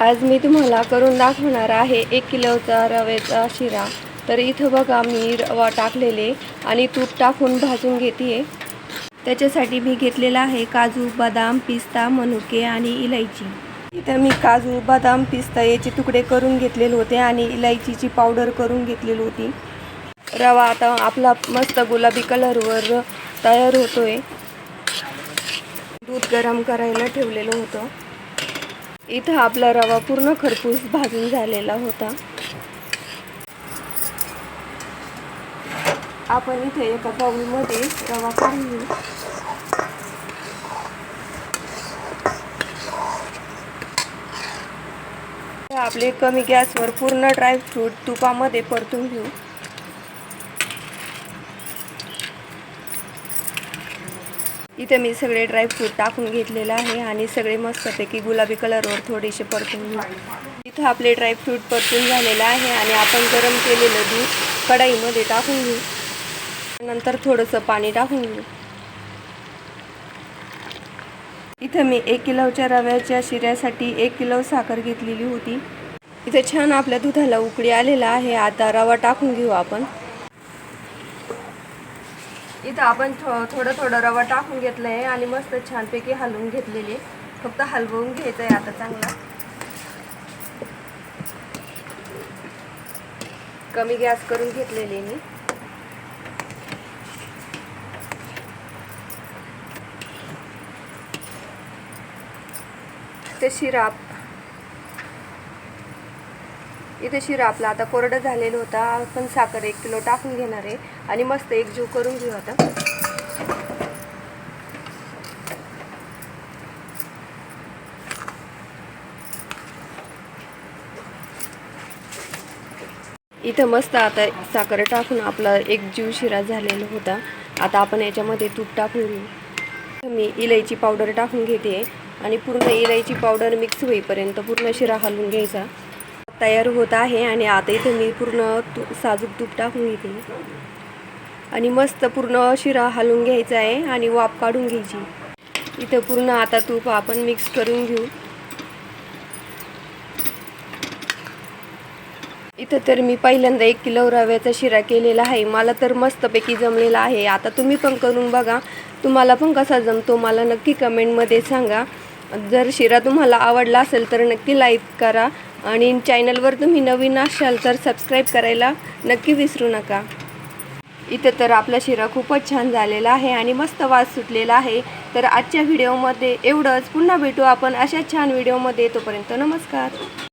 आज मी तुम्हाला करून दाखवणार आहे एक किलोचा रव्याचा शिरा. तर इथं बघा मी रवा टाकलेले आणि तूप टाकून भाजून घेते त्याच्यासाठी मी घेतलेला आहे काजू बदाम पिस्ता मनुके आणि इलायची. इथं मी काजू बदाम पिस्ता याचे तुकडे करून घेतलेले होते आणि इलायचीची पावडर करून घेतलेली होती. रवा आता आपला मस्त गुलाबी कलरवर तयार होतोय. दूध गरम करायला ठेवलेलं होतं. इथं आपला रवा पूर्ण खरपूस भाजून झालेला होता. आपण इथे एका बाऊलमध्ये रवा काढून घेऊ. आपले कमी गॅसवर पूर्ण ड्रायफ्रूट तुपामध्ये परतून घेऊ. इथे मी सगळे ड्रायफ्रूट टाकून घेतलेले आहे आणि सगळे मस्तपैकी गुलाबी कलरवर थोडेसे परतून घेऊ. इथं आपले ड्रायफ्रूट परतून झालेलं आहे आणि आपण गरम केलेलं दूध कढाईमध्ये टाकून घेऊ. नंतर थोडंसं पाणी टाकून घेऊ. इथं मी एक किलोच्या रव्याच्या शिऱ्यासाठी एक किलो साखर घेतलेली होती. इथं छान आपल्या दुधाला उकळी आलेला आहे. आता रवा टाकून घेऊ आपण. इथं आपण थो थोडं थोडं रवा टाकून घेतलं आहे आणि मस्त छानपैकी हलवून घेतलेली. फक्त हलवून घ्यायचं आहे आता चांगला. कमी गॅस करून घेतलेली मी. ते शिरा इथे शिरा आपला आता कोरडं झालेलं होता. आपण साखर एक किलो टाकून घेणार आहे. आणि मस्त एक जीव करून घेऊ आता. इथं मस्त आता साखर टाकून आपला एक जीव शिरा झालेला होता. आता आपण याच्यामध्ये तूप टाकून घेऊ. मी इलायची पावडर टाकून घेते. आणि पूर्ण इलायची पावडर मिक्स होईपर्यंत पूर्ण शिरा हलवून घ्यायचा. तयार होत आहे आणि आता इथे मी पूर्ण तू साजूक तूप टाकून घेते. आणि मस्त पूर्ण शिरा हलवून घ्यायचा आहे आणि वाफ काढून घ्यायची. इथं पूर्ण आता तूप आपण मिक्स करून घेऊ. इथं तर मी पहिल्यांदा एक किलो रव्याचा शिरा केलेला आहे. मला तर मस्तपैकी जमलेला आहे. आता तुम्ही पण करून बघा. तुम्हाला पण कसा जमतो मला नक्की कमेंटमध्ये सांगा. जर शिरा तुम्हाला आवडला असेल तर नक्की लाईक करा. आणि चॅनलवर तुम्ही नवीन असाल तर सबस्क्राईब करायला नक्की विसरू नका. इथं तर आपला शिरा खूपच छान झालेला आहे आणि मस्त वास सुटलेला आहे. तर आजच्या व्हिडिओमध्ये एवढंच. पुन्हा भेटू आपण अशा छान व्हिडिओमध्ये तोपर्यंत नमस्कार.